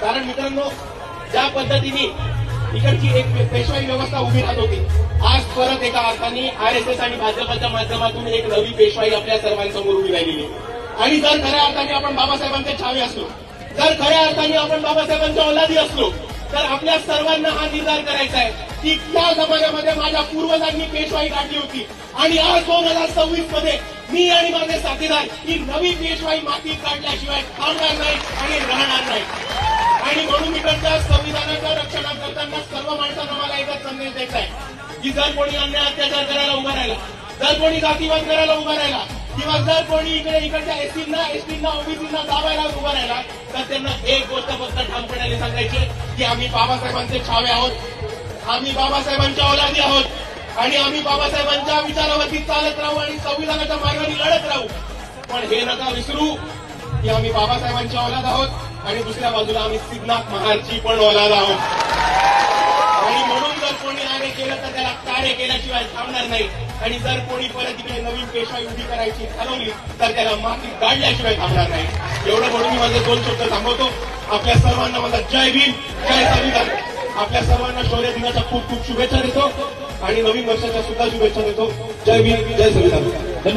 कारण मित्रांनो ज्या पद्धतीने इकडची एक पेशवाई व्यवस्था उभी राहत होती आज परत एका अर्थाने आर एस एस आणि भाजपच्या माध्यमातून एक नवी पेशवाई आपल्या सर्वांसमोर उभी राहिलेली आणि जर खऱ्या अर्थाने आपण बाबासाहेबांचे छावे असलो जर खऱ्या अर्थाने आपण बाबासाहेबांच्या औलादी असलो तर आपल्या सर्वांना हा निर्धार करायचा आहे की त्या समाजामध्ये माझ्या पूर्वजांनी पेशवाई काढली होती. आणि आज दोन हजार सव्वीसमध्ये मी आणि माझे साथीदार ही नवी पेशवाई मातीत काढल्याशिवाय थांबणार नाही आणि राहणार नाही. आणि म्हणून इकडच्या संविधानाच्या रक्षणा करताना सर्व माणसांना मला एकच संदेश द्यायचा आहे की जर कोणी अन्याय अत्याचार करायला उभा राहिला जर कोणी जातीवाद करायला उभा राहिला किंवा जर कोणी इकडे इकडच्या एसटींना एसटींना ओबीसींना दाबायला उभा राहिला तर त्यांना एक गोष्ट फक्त ठामपणाने सांगायची की आम्ही बाबासाहेबांचे छावे आहोत आम्ही बाबासाहेबांच्या औलादी आहोत आणि आम्ही बाबासाहेबांच्या विचारावरती चालत राहू आणि संविधानाच्या मार्गाने लढत राहू. पण हे नका विसरू की आम्ही बाबासाहेबांची औलाद आहोत आणि दुसऱ्या बाजूला आम्ही सिद्धनाथ महाराजची पण औलाद आहोत. आणि म्हणून जर कोणी कार्य केलं तर त्याला कार्य केल्याशिवाय थांबणार नाही. आणि जर कोणी परत इकडे नवीन पेशवाई उभी करायची ठरवली तर त्याला माती काढल्याशिवाय थांबणार नाही. एवढं म्हणून मी माझे दोन शब्द थांबवतो. आपल्या सर्वांना माझा जय भीम जय संविधान आपल्या सर्वांना शौर्य दिनाच्या खूप खूप शुभेच्छा देतो. आणि नवीन वर्षाच्या सुद्धा शुभेच्छा देतो. जय भीम जय संविधान